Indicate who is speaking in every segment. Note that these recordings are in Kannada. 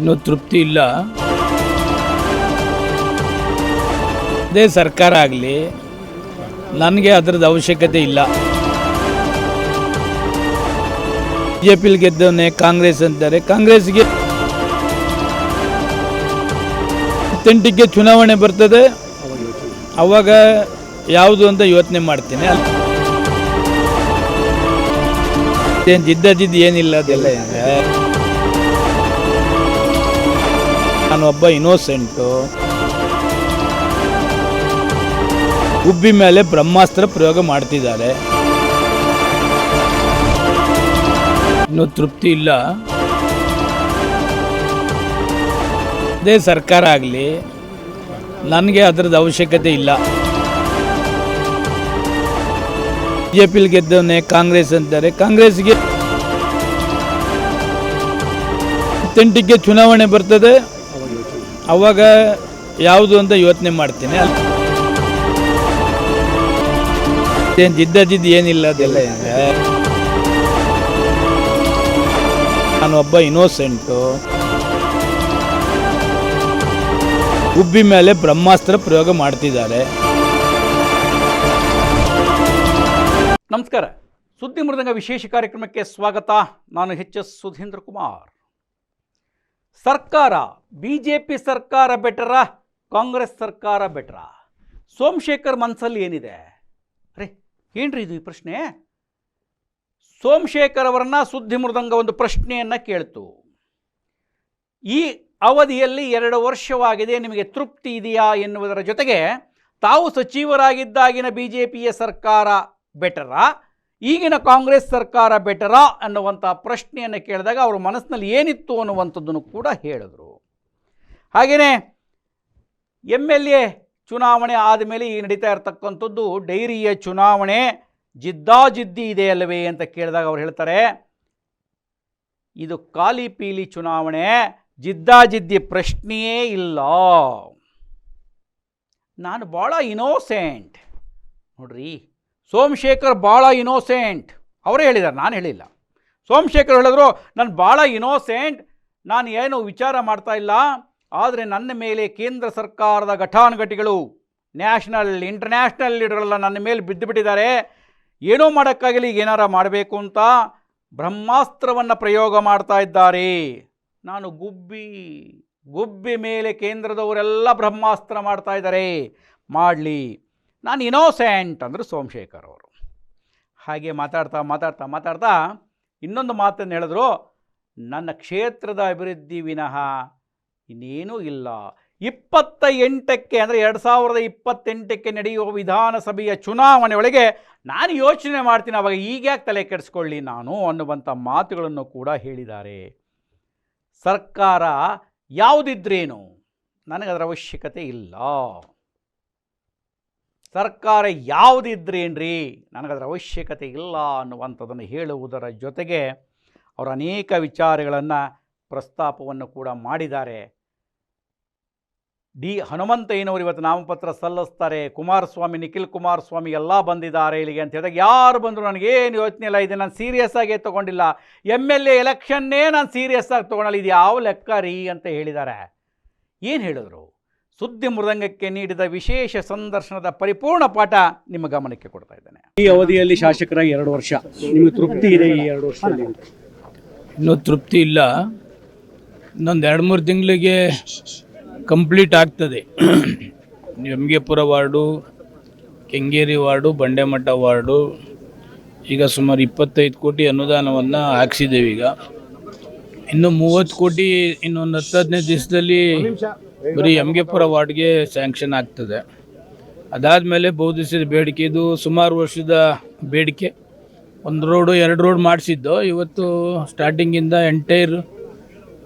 Speaker 1: ಇನ್ನೂ ತೃಪ್ತಿ ಇಲ್ಲ. ಅದೇ ಸರ್ಕಾರ ಆಗಲಿ, ನನಗೆ ಅದರದ್ದು ಅವಶ್ಯಕತೆ ಇಲ್ಲ. ಬಿ ಜೆ ಪಿಲಿ ಗೆದ್ದವನೇ ಕಾಂಗ್ರೆಸ್ ಅಂತಾರೆ. ಕಾಂಗ್ರೆಸ್ಗೆ ಇತ್ತೆಂಟಿಗೆ ಚುನಾವಣೆ ಬರ್ತದೆ. ಅವಾಗ ಯಾವುದು ಅಂತ ಯೋಚನೆ ಮಾಡ್ತೀನಿ. ಏನು ಜಿದ್ದಾಜಿದ್ದು ಏನಿಲ್ಲ ಅದೆಲ್ಲ. ನಾನು ಒಬ್ಬ ಇನ್ನೋಸೆಂಟು. ಗುಬ್ಬಿ ಮೇಲೆ ಬ್ರಹ್ಮಾಸ್ತ್ರ ಪ್ರಯೋಗ ಮಾಡ್ತಿದ್ದಾರೆ. ಇನ್ನೂ ತೃಪ್ತಿ ಇಲ್ಲ. ಅದೇ ಸರ್ಕಾರ ಆಗಲಿ, ನನಗೆ ಅದರದ ಅವಶ್ಯಕತೆ ಇಲ್ಲ. ಬಿ ಜೆ ಪಿಲಿ ಗೆದ್ದವನೇ ಕಾಂಗ್ರೆಸ್ ಅಂತಾರೆ. ಕಾಂಗ್ರೆಸ್ಗೆ ಇತ್ತೆಂಟಿಗೆ ಚುನಾವಣೆ ಬರ್ತದೆ? ಅವಾಗ ಯಾವುದು ಅಂತ ಯೋಚನೆ ಮಾಡ್ತೀನಿ. ಏನು ಜಿದ್ದಾಜಿದ್ದು ಏನಿಲ್ಲ, ಅದೆಲ್ಲ ನಾನು ಒಬ್ಬ ಇನೋಸೆಂಟು ಗುಬ್ಬಿ ಮೇಲೆ ಬ್ರಹ್ಮಾಸ್ತ್ರ ಪ್ರಯೋಗ ಮಾಡ್ತಿದ್ದಾರೆ.
Speaker 2: ನಮಸ್ಕಾರ. ಸುದ್ದಿ ಮೃದಂಗ ವಿಶೇಷ ಕಾರ್ಯಕ್ರಮಕ್ಕೆ ಸ್ವಾಗತ. ನಾನು ಎಚ್ ಎಸ್ ಸುಧೀಂದ್ರ ಕುಮಾರ್. ಸರ್ಕಾರ ಬಿ ಜೆ ಪಿ ಸರ್ಕಾರ ಬೆಟರ ಕಾಂಗ್ರೆಸ್ ಸರ್ಕಾರ ಬೆಟರ? ಸೋಮಶೇಖರ್ ಮನಸ್ಸಲ್ಲಿ ಏನಿದೆ? ಅರೆ, ಏನ್ರಿ ಇದು ಈ ಪ್ರಶ್ನೆ? ಸೋಮಶೇಖರ್ ಅವರನ್ನ ಸುದ್ದಿ ಮೃದಂಗ ಒಂದು ಪ್ರಶ್ನೆಯನ್ನು ಕೇಳ್ತು. ಈ ಅವಧಿಯಲ್ಲಿ ಎರಡು ವರ್ಷವಾಗಿದೆ, ನಿಮಗೆ ತೃಪ್ತಿ ಇದೆಯಾ ಎನ್ನುವುದರ ಜೊತೆಗೆ ತಾವು ಸಚಿವರಾಗಿದ್ದಾಗಿನ ಬಿ ಜೆ ಪಿಯ ಸರ್ಕಾರ ಬೆಟರಾ ಈಗಿನ ಕಾಂಗ್ರೆಸ್ ಸರ್ಕಾರ ಬೆಟರಾ ಅನ್ನುವಂಥ ಪ್ರಶ್ನೆಯನ್ನು ಕೇಳಿದಾಗ ಅವ್ರ ಮನಸ್ಸಿನಲ್ಲಿ ಏನಿತ್ತು ಅನ್ನುವಂಥದ್ದನ್ನು ಕೂಡ ಹೇಳಿದರು. ಹಾಗೆಯೇ ಎಂ ಎಲ್ ಎ ಚುನಾವಣೆ ಆದಮೇಲೆ ಈಗ ನಡೀತಾ ಇರತಕ್ಕಂಥದ್ದು ಡೈರಿಯ ಚುನಾವಣೆ ಜಿದ್ದಾಜಿದ್ದಿ ಇದೆ ಅಲ್ಲವೇ ಅಂತ ಕೇಳಿದಾಗ ಅವ್ರು ಹೇಳ್ತಾರೆ, ಇದು ಕಾಲಿ ಪೀಲಿ ಚುನಾವಣೆ ಜಿದ್ದಾಜಿದ್ದಿ ಪ್ರಶ್ನೆಯೇ ಇಲ್ಲ. ನಾನು ಭಾಳ ಇನೋಸೆಂಟ್ ನೋಡ್ರಿ ಸೋಮಶೇಖರ್ ಭಾಳ ಇನೋಸೆಂಟ್ ಅವರೇ ಹೇಳಿದ್ದಾರೆ ನಾನು ಹೇಳಿಲ್ಲ. ಸೋಮಶೇಖರ್ ಹೇಳಿದ್ರು, ನಾನು ಭಾಳ ಇನೋಸೆಂಟ್ ನಾನು ಏನು ವಿಚಾರ ಮಾಡ್ತಾ ಇಲ್ಲ, ಆದರೆ ನನ್ನ ಮೇಲೆ ಕೇಂದ್ರ ಸರ್ಕಾರದ ಘಟಾನುಘಟಿಗಳು, ನ್ಯಾಷನಲ್ ಇಂಟರ್ನ್ಯಾಷನಲ್ ಲೀಡರ್ಗಳೆಲ್ಲ ನನ್ನ ಮೇಲೆ ಬಿದ್ದುಬಿಟ್ಟಿದ್ದಾರೆ. ಏನೋ ಮಾಡೋಕ್ಕಾಗಲಿ ಏನಾರ ಮಾಡಬೇಕು ಅಂತ ಬ್ರಹ್ಮಾಸ್ತ್ರವನ್ನು ಪ್ರಯೋಗ ಮಾಡ್ತಾ ಇದ್ದಾರೆ. ನಾನು ಗುಬ್ಬಿ ಗುಬ್ಬಿ ಮೇಲೆ ಕೇಂದ್ರದವರೆಲ್ಲ ಬ್ರಹ್ಮಾಸ್ತ್ರ ಮಾಡ್ತಾ ಇದ್ದಾರೆ. ಮಾಡಲಿ. ನಾನು ಇನೋಸೆಂಟ್ ಅಂದರು ಸೋಮಶೇಖರ್ ಅವರು. ಹಾಗೆ ಮಾತಾಡ್ತಾ ಮಾತಾಡ್ತಾ ಮಾತಾಡ್ತಾ ಇನ್ನೊಂದು ಮಾತನ್ನು ಹೇಳಿದ್ರು, ನನ್ನ ಕ್ಷೇತ್ರದ ಅಭಿವೃದ್ಧಿ ವಿನಃ ಇನ್ನೇನೂ ಇಲ್ಲ. ಇಪ್ಪತ್ತ ಎಂಟಕ್ಕೆ ಅಂದರೆ ಎರಡು ಸಾವಿರದ ಇಪ್ಪತ್ತೆಂಟಕ್ಕೆ ನಡೆಯುವ ವಿಧಾನಸಭೆಯ ಚುನಾವಣೆ ಒಳಗೆ ನಾನು ಯೋಚನೆ ಮಾಡ್ತೀನಿ, ಅವಾಗ ಈಗ್ಯಾಕೆ ತಲೆ ಕೆಡಿಸ್ಕೊಳ್ಳಿ ನಾನು ಅನ್ನುವಂಥ ಮಾತುಗಳನ್ನು ಕೂಡ ಹೇಳಿದ್ದಾರೆ. ಸರ್ಕಾರ ಯಾವುದಿದ್ರೇನು ನನಗದರ ಅವಶ್ಯಕತೆ ಇಲ್ಲ. ಸರ್ಕಾರ ಯಾವುದಿದ್ರೇನ್ರಿ ನನಗದರ ಅವಶ್ಯಕತೆ ಇಲ್ಲ ಅನ್ನುವಂಥದ್ದನ್ನು ಹೇಳುವುದರ ಜೊತೆಗೆ ಅವರು ಅನೇಕ ವಿಚಾರಗಳನ್ನು ಪ್ರಸ್ತಾಪವನ್ನು ಕೂಡ ಮಾಡಿದ್ದಾರೆ. ಡಿ ಹನುಮಂತಯ್ಯನವರು ಇವತ್ತು ನಾಮಪತ್ರ ಸಲ್ಲಿಸ್ತಾರೆ. ಕುಮಾರಸ್ವಾಮಿ, ನಿಖಿಲ್ ಕುಮಾರಸ್ವಾಮಿ ಎಲ್ಲ ಬಂದಿದ್ದಾರೆ ಇಲ್ಲಿಗೆ ಅಂತ ಹೇಳಿದಾಗ ಯಾರು ಬಂದರೂ ನನಗೇನು ಯೋಚನೆ ಇಲ್ಲ, ಇದೆ ನಾನು ಸೀರಿಯಸ್ ಆಗೇ ತೊಗೊಂಡಿಲ್ಲ. ಎಂ ಎಲ್ ಎ ಎಲೆಕ್ಷನ್ನೇ ನಾನು ಸೀರಿಯಸ್ ಆಗಿ ತೊಗೊಳಲ್ಲ, ಇದು ಯಾವ ಲೆಕ್ಕ ರೀ ಅಂತ ಹೇಳಿದ್ದಾರೆ. ಏನು ಹೇಳಿದ್ರು? ಸುದ್ದಿ ಮೃದಂಗಕ್ಕೆ ನೀಡಿದ ವಿಶೇಷ ಸಂದರ್ಶನದ ಪರಿಪೂರ್ಣ ಪಾಠ ನಿಮ್ಮ ಗಮನಕ್ಕೆ ಕೊಡ್ತಾ ಇದ್ದೇನೆ.
Speaker 3: ಈ ಅವಧಿಯಲ್ಲಿ ಶಾಸಕರಾಗಿ ಎರಡು ವರ್ಷ. ನಿಮಗೆ ತೃಪ್ತಿ ಇದೆ ಈ ಎರಡು ವರ್ಷದಲ್ಲಿ?
Speaker 1: ಇನ್ನೂ ತೃಪ್ತಿ ಇಲ್ಲ. ಇನ್ನೊಂದು ಎರಡು ಮೂರು ತಿಂಗಳಿಗೆ ಕಂಪ್ಲೀಟ್ ಆಗ್ತದೆ. Hemmigepura ward Kengeri ward Bandemath ward ಈಗ ಸುಮಾರು ಇಪ್ಪತ್ತೈದು ಕೋಟಿ ಅನುದಾನವನ್ನು ಹಾಕ್ಸಿದ್ದೇವೆ ಈಗ ಇನ್ನು ಮೂವತ್ತು ಕೋಟಿ ಇನ್ನೊಂದು ಹತ್ತು ಹದಿನೈದು ದಿವಸದಲ್ಲಿ ಬರೀ ಎಮ್ಗೆಪುರ ವಾರ್ಡ್ಗೆ ಸ್ಯಾಂಕ್ಷನ್ ಆಗ್ತದೆ. ಅದಾದಮೇಲೆ ಮೇಲೆ ಬೇಡಿಕೆ, ಇದು ಸುಮಾರು ವರ್ಷದ ಬೇಡಿಕೆ. ಒಂದು ರೋಡು ಎರಡು ರೋಡ್ ಮಾಡಿಸಿದ್ದು. ಇವತ್ತು ಸ್ಟಾರ್ಟಿಂಗಿಂದ ಎಂಟೈರ್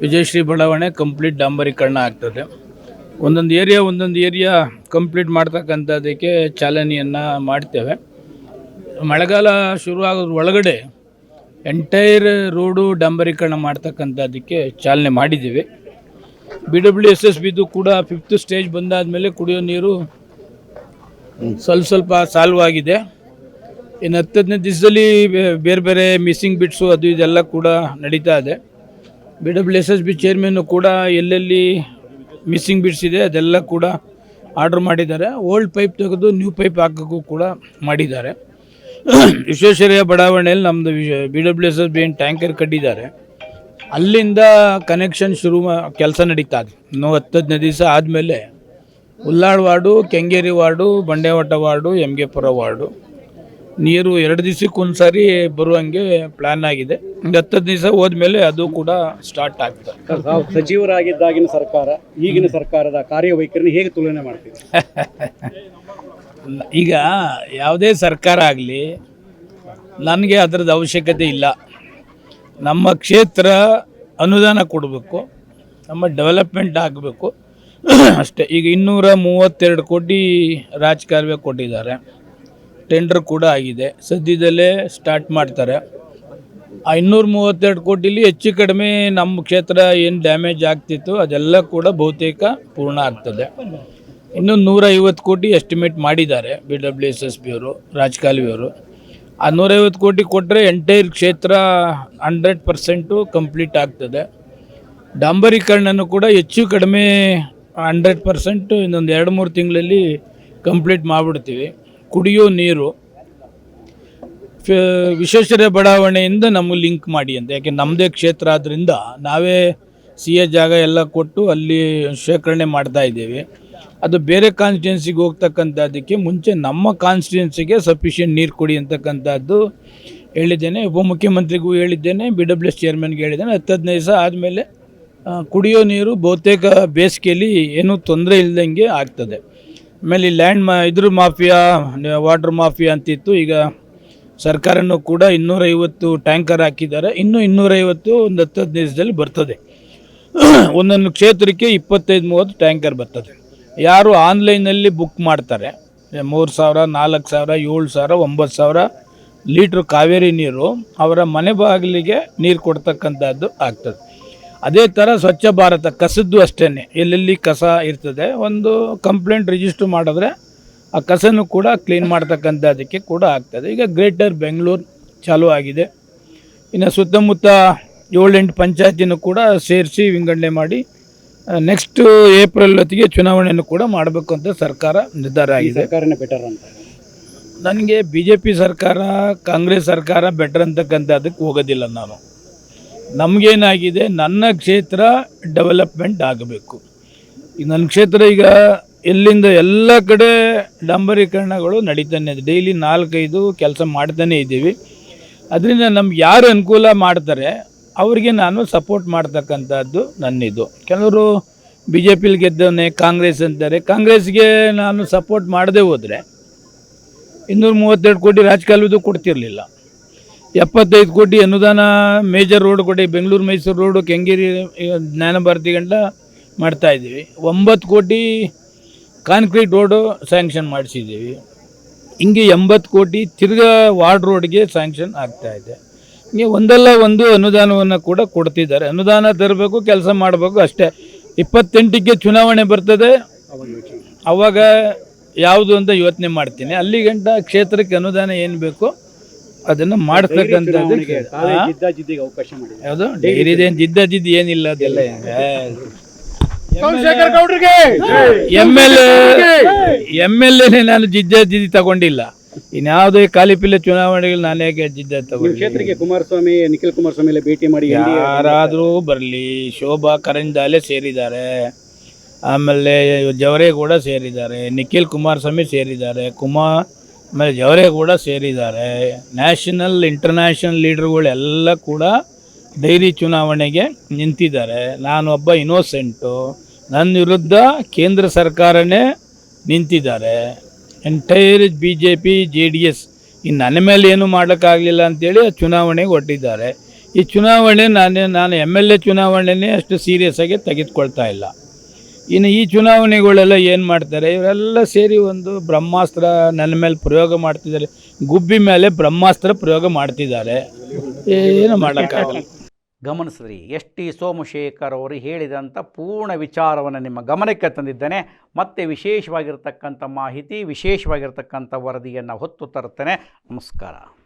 Speaker 1: ವಿಜಯಶ್ರೀ ಬಡಾವಣೆ ಕಂಪ್ಲೀಟ್ ಡಾಂಬರೀಕರಣ ಆಗ್ತದೆ. ಒಂದೊಂದು ಏರಿಯಾ ಒಂದೊಂದು ಏರಿಯಾ ಕಂಪ್ಲೀಟ್ ಮಾಡ್ತಕ್ಕಂಥದ್ದಕ್ಕೆ ಚಾಲನೆಯನ್ನು ಮಾಡ್ತೇವೆ. ಮಳೆಗಾಲ ಶುರು ಆಗೋದ್ರ ಒಳಗಡೆ ಎಂಟೈರ್ ರೋಡು ಡಾಂಬರೀಕರಣ ಮಾಡ್ತಕ್ಕಂಥದ್ದಕ್ಕೆ ಚಾಲನೆ ಮಾಡಿದ್ದೀವಿ. ಬಿ ಡಬ್ಲ್ಯೂ ಎಸ್ ಎಸ್ ಬಿದು ಕೂಡ ಫಿಫ್ತ್ ಸ್ಟೇಜ್ ಬಂದಾದಮೇಲೆ ಕುಡಿಯೋ ನೀರು ಸ್ವಲ್ಪ ಸ್ವಲ್ಪ ಸಾಲ್ವ್ ಆಗಿದೆ ಇನ್ನು ಹತ್ತನೇ ದಿವಸದಲ್ಲಿ ಬೇರೆ ಬೇರೆ ಮಿಸ್ಸಿಂಗ್ ಬಿಟ್ಸು ಅದು ಇದೆಲ್ಲ ಕೂಡ ನಡೀತಾ ಇದೆ. B W S S B ಚೇರ್ಮನ್ನು ಕೂಡ ಎಲ್ಲೆಲ್ಲಿ ಮಿಸ್ಸಿಂಗ್ ಬಿಟ್ಸ್ ಇದೆ ಅದೆಲ್ಲ ಕೂಡ ಆರ್ಡ್ರ್ ಮಾಡಿದ್ದಾರೆ. ಓಲ್ಡ್ ಪೈಪ್ ತೆಗೆದು ನ್ಯೂ ಪೈಪ್ ಹಾಕೋಕ್ಕೂ ಕೂಡ ಮಾಡಿದ್ದಾರೆ. ವಿಶ್ವೇಶ್ವರಯ್ಯ ಬಡಾವಣೆಯಲ್ಲಿ ನಮ್ಮದು B W S S B ಏನು ಟ್ಯಾಂಕರ್ ಕಟ್ಟಿದ್ದಾರೆ. ಅಲ್ಲಿಂದ ಕನೆಕ್ಷನ್ ಶುರು ಕೆಲಸ ನಡೀತಾ ಇದೆ ಇನ್ನೂ ಹತ್ತು ಹದಿನೈದು ದಿವಸ ಆದಮೇಲೆ ಉಲ್ಲಾಳ್ ವಾರ್ಡು ಕೆಂಗೇರಿ ವಾರ್ಡು ಬಂಡೇವಾಟ ವಾರ್ಡು ಎಮ್ಗೆಪುರ ವಾರ್ಡು. ನೀರು ಎರಡು ದಿವಸಕ್ಕೆ ಒಂದು ಸಾರಿ ಬರುವಂಗೆ ಪ್ಲ್ಯಾನ್ ಆಗಿದೆ. ಒಂದು ಹತ್ತು ದಿವಸ ಹೋದ್ಮೇಲೆ ಅದು ಕೂಡ ಸ್ಟಾರ್ಟ್ ಆಗ್ತದೆ.
Speaker 3: ತಾವು ಸಚಿವರಾಗಿದ್ದಾಗಿನ ಸರ್ಕಾರ ಈಗಿನ ಸರ್ಕಾರದ ಕಾರ್ಯವೈಖರಿನ ಹೇಗೆ ತುಲನೆ ಮಾಡ್ತೀವಿ
Speaker 1: ಈಗ ಯಾವುದೇ ಸರ್ಕಾರ ಆಗಲಿ ನನಗೆ ಅದರದ್ದು ಅವಶ್ಯಕತೆ ಇಲ್ಲ. ನಮ್ಮ ಕ್ಷೇತ್ರ ಅನುದಾನ ಕೊಡಬೇಕು, ನಮ್ಮ ಡೆವಲಪ್ಮೆಂಟ್ ಆಗಬೇಕು. ಅಷ್ಟೇ, ಈಗ ಇನ್ನೂರ ಮೂವತ್ತೆರಡು ಕೋಟಿ ರಾಜಕಾಲುವೆ ಕೊಟ್ಟಿದ್ದಾರೆ. ಟೆಂಡರ್ ಕೂಡ ಆಗಿದೆ. ಸದ್ಯದಲ್ಲೇ ಸ್ಟಾರ್ಟ್ ಮಾಡ್ತಾರೆ. ಆ ಇನ್ನೂರ ಮೂವತ್ತೆರಡು ಕೋಟಿಲಿ ಹೆಚ್ಚು ಕಡಿಮೆ ನಮ್ಮ ಕ್ಷೇತ್ರ ಏನು ಡ್ಯಾಮೇಜ್ ಆಗ್ತಿತ್ತು, ಅದೆಲ್ಲ ಕೂಡ ಬಹುತೇಕ ಪೂರ್ಣ ಆಗ್ತದೆ. ಇನ್ನೂ ನೂರ ಐವತ್ತು ಕೋಟಿ ಎಸ್ಟಿಮೇಟ್ ಮಾಡಿದ್ದಾರೆ B W S S B ಅವರು ರಾಜಕಾಲುವೆಯವರು ಆ ನೂರೈವತ್ತು ಕೋಟಿ ಕೊಟ್ಟರೆ ಎಂಟೈರ್ ಕ್ಷೇತ್ರ ಹಂಡ್ರೆಡ್ ಪರ್ಸೆಂಟು ಕಂಪ್ಲೀಟ್ ಆಗ್ತದೆ. ಡಾಂಬರೀಕರಣನೂ ಕೂಡ ಹೆಚ್ಚು ಕಡಿಮೆ ಹಂಡ್ರೆಡ್ ಪರ್ಸೆಂಟು ಇನ್ನೊಂದು ಎರಡು ಮೂರು ತಿಂಗಳಲ್ಲಿ ಕಂಪ್ಲೀಟ್ ಮಾಡಿಬಿಡ್ತೀವಿ. ಕುಡಿಯೋ ನೀರು ವಿಶ್ವೇಶ್ವರಯ್ಯ ಬಡಾವಣೆಯಿಂದ ನಮಗೆ ಲಿಂಕ್ ಮಾಡಿ ಅಂತ. ಯಾಕೆ ನಮ್ಮದೇ ಕ್ಷೇತ್ರ ಆದ್ದರಿಂದ ನಾವೇ ಸಿ ಎ ಜಾಗ ಎಲ್ಲ ಕೊಟ್ಟು ಅಲ್ಲಿ ಶೇಖರಣೆ ಮಾಡ್ತಾ ಇದ್ದೇವೆ. ಅದು ಬೇರೆ ಕಾನ್ಸ್ಟಿಟ್ಯೂನ್ಸಿಗೆ ಹೋಗ್ತಕ್ಕಂಥದ್ದಕ್ಕೆ ಮುಂಚೆ ನಮ್ಮ ಕಾನ್ಸ್ಟಿಟ್ಯೂನ್ಸಿಗೆ ಸಫಿಷಿಯೆಂಟ್ ನೀರು ಕೊಡಿ ಅಂತಕ್ಕಂಥದ್ದು ಹೇಳಿದ್ದೇನೆ. ಉಪಮುಖ್ಯಮಂತ್ರಿಗೂ ಹೇಳಿದ್ದೇನೆ ಬಿ ಡಬ್ಲ್ಯೂ ಎಸ್ ಚೇರ್ಮನ್ಗೆ ಹೇಳಿದ್ದೇನೆ. ಹತ್ತು ಹದಿನೈದು ದಿವಸ ಆದಮೇಲೆ ಕುಡಿಯೋ ನೀರು ಬಹುತೇಕ ಬೇಸಿಗೆಯಲ್ಲಿ ಏನೂ ತೊಂದರೆ ಇಲ್ಲದಂಗೆ ಆಗ್ತದೆ. ಆಮೇಲೆ ಈ ಲ್ಯಾಂಡ್ ಮಾ, ಇದ್ರ ಮಾಫಿಯಾ ವಾಟರ್ ಮಾಫಿಯಾ ಅಂತಿತ್ತು. ಈಗ ಸರ್ಕಾರನೂ ಕೂಡ ಇನ್ನೂರೈವತ್ತು ಟ್ಯಾಂಕರ್ ಹಾಕಿದ್ದಾರೆ. ಇನ್ನೂ ಇನ್ನೂರೈವತ್ತು ಒಂದು ಹತ್ತು ಹದಿನೈದು ದಿವಸದಲ್ಲಿ ಬರ್ತದೆ. ಒಂದೊಂದು ಕ್ಷೇತ್ರಕ್ಕೆ ಇಪ್ಪತ್ತೈದು, ಮೂವತ್ತು ಟ್ಯಾಂಕರ್ ಬರ್ತದೆ. ಯಾರು ಆನ್ಲೈನಲ್ಲಿ ಬುಕ್ ಮಾಡ್ತಾರೆ. ಮೂರು ಸಾವಿರ, ನಾಲ್ಕು ಸಾವಿರ, ಏಳು ಸಾವಿರ, ಒಂಬತ್ತು ಸಾವಿರ ಲೀಟ್ರ್ ಕಾವೇರಿ ನೀರು ಅವರ ಮನೆ ಬಾಗಿಲಿಗೆ ನೀರು ಕೊಡ್ತಕ್ಕಂಥದ್ದು ಆಗ್ತದೆ. ಅದೇ ಥರ ಸ್ವಚ್ಛ ಭಾರತ ಕಸದ್ದು ಅಷ್ಟೇ ಎಲ್ಲೆಲ್ಲಿ ಕಸ ಇರ್ತದೆ ಒಂದು ಕಂಪ್ಲೇಂಟ್ ರಿಜಿಸ್ಟರ್ ಮಾಡಿದ್ರೆ ಆ ಕಸನೂ ಕೂಡ ಕ್ಲೀನ್ ಮಾಡ್ತಕ್ಕಂಥದ್ದಕ್ಕೆ ಕೂಡ ಆಗ್ತದೆ. ಈಗ ಗ್ರೇಟರ್ ಬೆಂಗಳೂರು ಚಾಲೂ ಆಗಿದೆ. ಇನ್ನು ಸುತ್ತಮುತ್ತ ಏಳೆಂಟು ಪಂಚಾಯತಿನೂ ಕೂಡ ಸೇರಿಸಿ ವಿಂಗಡಣೆ ಮಾಡಿ ನೆಕ್ಸ್ಟ್ ಏಪ್ರಿಲ್ ಹೊತ್ತಿಗೆ ಚುನಾವಣೆಯನ್ನು ಕೂಡ ಮಾಡಬೇಕು ಅಂತ ಸರ್ಕಾರ ನಿರ್ಧಾರ ಆಗಿದೆ.
Speaker 3: ಸರ್ಕಾರನೇ ಬೆಟರ್ ಅಂತ.
Speaker 1: ನನಗೆ ಬಿ ಜೆ ಪಿ ಸರ್ಕಾರ ಕಾಂಗ್ರೆಸ್ ಸರ್ಕಾರ ಬೆಟರ್ ಅಂತಕ್ಕಂಥದ್ದಕ್ಕೆ ಹೋಗೋದಿಲ್ಲ ನಾನು. ನಮಗೇನಾಗಿದೆ ನನ್ನ ಕ್ಷೇತ್ರ ಡೆವಲಪ್ಮೆಂಟ್ ಆಗಬೇಕು. ಈಗ ನನ್ನ ಕ್ಷೇತ್ರ ಈಗ ಎಲ್ಲಿಂದ ಎಲ್ಲ ಕಡೆ ಡಾಂಬರೀಕರಣಗಳು ನಡೀತಾನೆ ಇದೆ. ಡೈಲಿ ನಾಲ್ಕೈದು ಕೆಲಸ ಮಾಡ್ತಾನೆ ಇದ್ದೀವಿ. ಅದರಿಂದ ನಮ್ಗೆ ಯಾರು ಅನುಕೂಲ ಮಾಡ್ತಾರೆ ಅವರಿಗೆ ನಾನು ಸಪೋರ್ಟ್ ಮಾಡ್ತಕ್ಕಂಥದ್ದು ನನ್ನಿದು. ಕೆಲವರು ಬಿ ಜೆ ಪಿಲಿ ಗೆದ್ದವನೇ ಕಾಂಗ್ರೆಸ್ ಅಂತಾರೆ. ಕಾಂಗ್ರೆಸ್ಗೆ ನಾನು ಸಪೋರ್ಟ್ ಮಾಡದೆ ಹೋದರೆ ಇನ್ನೂರ ಮೂವತ್ತೆರಡು ಕೋಟಿ ರಾಜಕಾಲದ್ದು ಕೊಡ್ತಿರಲಿಲ್ಲ. ಎಪ್ಪತ್ತೈದು ಕೋಟಿ ಅನುದಾನ ಮೇಜರ್ ರೋಡ್ ಕೊಡಿ, ಬೆಂಗಳೂರು, ಮೈಸೂರು ರೋಡು ಕೆಂಗೇರಿ ಜ್ಞಾನಭಾರತಿ ಜ್ಞಾನ ಭಾರತಿ ಗಂಟ ಮಾಡ್ತಾ ಇದ್ದೀವಿ. ಒಂಬತ್ತು ಕೋಟಿ ಕಾಂಕ್ರೀಟ್ ರೋಡು ಸ್ಯಾಂಕ್ಷನ್ ಮಾಡಿಸಿದ್ದೀವಿ. ಹಿಂಗೆ ಎಂಬತ್ತು ಕೋಟಿ ತಿರ್ಗಾ ವಾರ್ಡ್ ರೋಡ್ಗೆ ಸ್ಯಾಂಕ್ಷನ್ ಆಗ್ತಾ ಹಿಂಗೆ ಒಂದಲ್ಲ ಒಂದು ಅನುದಾನವನ್ನು ಕೂಡ ಕೊಡ್ತಿದ್ದಾರೆ. ಅನುದಾನ ತರಬೇಕು ಕೆಲಸ ಮಾಡಬೇಕು ಅಷ್ಟೇ. ಇಪ್ಪತ್ತೆಂಟಕ್ಕೆ ಚುನಾವಣೆ ಬರ್ತದೆ.
Speaker 3: ಅವಾಗ
Speaker 1: ಯಾವುದು ಅಂತ ಯೋಚನೆ ಮಾಡ್ತೀನಿ. ಅಲ್ಲಿಗಂಟ ಕ್ಷೇತ್ರಕ್ಕೆ ಅನುದಾನ ಏನು ಬೇಕು ಅದನ್ನು ಮಾಡ್ತಕ್ಕಂಥದ್ದು. ಯಾವುದು? ಡೈರಿದೇನು ಜಿದ್ದ ಜಿದ್ದು ಏನಿಲ್ಲ ಅದೆಲ್ಲ. ಎಂ ಎಲ್ ಎಂ ಎಲ್ ಎನೇ ನಾನು ಜಿದ್ದ ಜಿದ್ದಿ ತಗೊಂಡಿಲ್ಲ. ಇನ್ಯಾವುದೇ ಕಾಲಿಪಿಲ್ಲ ಚುನಾವಣೆಗಳು ನಾನು ಯಾಕೆ ಜಿದ್ದ
Speaker 3: ನಿಮ್ಮ
Speaker 1: ತಗೊಂಡು
Speaker 3: ಕ್ಷೇತ್ರಕ್ಕೆ ಕುಮಾರಸ್ವಾಮಿ ನಿಖಿಲ್ ಕುಮಾರಸ್ವಾಮಿ ಎಲ್ಲ ಭೇಟಿ ಮಾಡಿ
Speaker 1: ಯಾರಾದರೂ ಬರಲಿ ಶೋಭಾ ಕರಂಜಾಲೆ ಸೇರಿದ್ದಾರೆ. ಆಮೇಲೆ ಜವರೇಗೌಡ ಸೇರಿದ್ದಾರೆ ನಿಖಿಲ್ ಕುಮಾರಸ್ವಾಮಿ ಸೇರಿದ್ದಾರೆ ಕುಮಾರ್ ಆಮೇಲೆ ಜವರೇಗೌಡ ಸೇರಿದ್ದಾರೆ. ನ್ಯಾಷನಲ್ ಇಂಟರ್ನ್ಯಾಷನಲ್ ಲೀಡರ್ಗಳೆಲ್ಲ ಕೂಡ ಡೈರಿ ಚುನಾವಣೆಗೆ ನಿಂತಿದ್ದಾರೆ. ನಾನು ಒಬ್ಬ ಇನ್ನೋಸೆಂಟು. ನನ್ನ ವಿರುದ್ಧ ಕೇಂದ್ರ ಸರ್ಕಾರನೇ ನಿಂತಿದ್ದಾರೆ. Entire B J P J D S ಇನ್ನು ನನ್ನ ಮೇಲೆ ಏನು ಮಾಡೋಕ್ಕಾಗಲಿಲ್ಲ ಅಂತೇಳಿ ಆ ಚುನಾವಣೆಗೆ ಹೊರಟಿದ್ದಾರೆ ಈ ಚುನಾವಣೆ ನಾನು ನಾನು ಎಂ ಎಲ್ ಎ ಚುನಾವಣೆನೇ ಅಷ್ಟು ಸೀರಿಯಸ್ ಆಗಿ ತೆಗೆದುಕೊಳ್ತಾ ಇಲ್ಲ. ಇನ್ನು ಈ ಚುನಾವಣೆಗಳೆಲ್ಲ ಏನು ಮಾಡ್ತಾರೆ, ಇವರೆಲ್ಲ ಸೇರಿ ಒಂದು ಬ್ರಹ್ಮಾಸ್ತ್ರ ನನ್ನ ಮೇಲೆ ಪ್ರಯೋಗ ಮಾಡ್ತಿದ್ದಾರೆ. ಗುಬ್ಬಿ ಮೇಲೆ ಬ್ರಹ್ಮಾಸ್ತ್ರ ಪ್ರಯೋಗ ಮಾಡ್ತಿದ್ದಾರೆ. ಏನು ಮಾಡೋಕ್ಕಾಗಲ್ಲ.
Speaker 2: ಗಮನಿಸಿದ್ರಿ ಎಸ್ ಟಿ ಸೋಮಶೇಖರ್ ಅವರು ಹೇಳಿದಂಥ ಪೂರ್ಣ ವಿಚಾರವನ್ನು ನಿಮ್ಮ ಗಮನಕ್ಕೆ ತಂದಿದ್ದೇನೆ. ಮತ್ತೆ ವಿಶೇಷವಾಗಿರ್ತಕ್ಕಂಥ ಮಾಹಿತಿ, ವಿಶೇಷವಾಗಿರ್ತಕ್ಕಂಥ ವರದಿಯನ್ನು ಹೊತ್ತು ತರುತ್ತೇನೆ. ನಮಸ್ಕಾರ.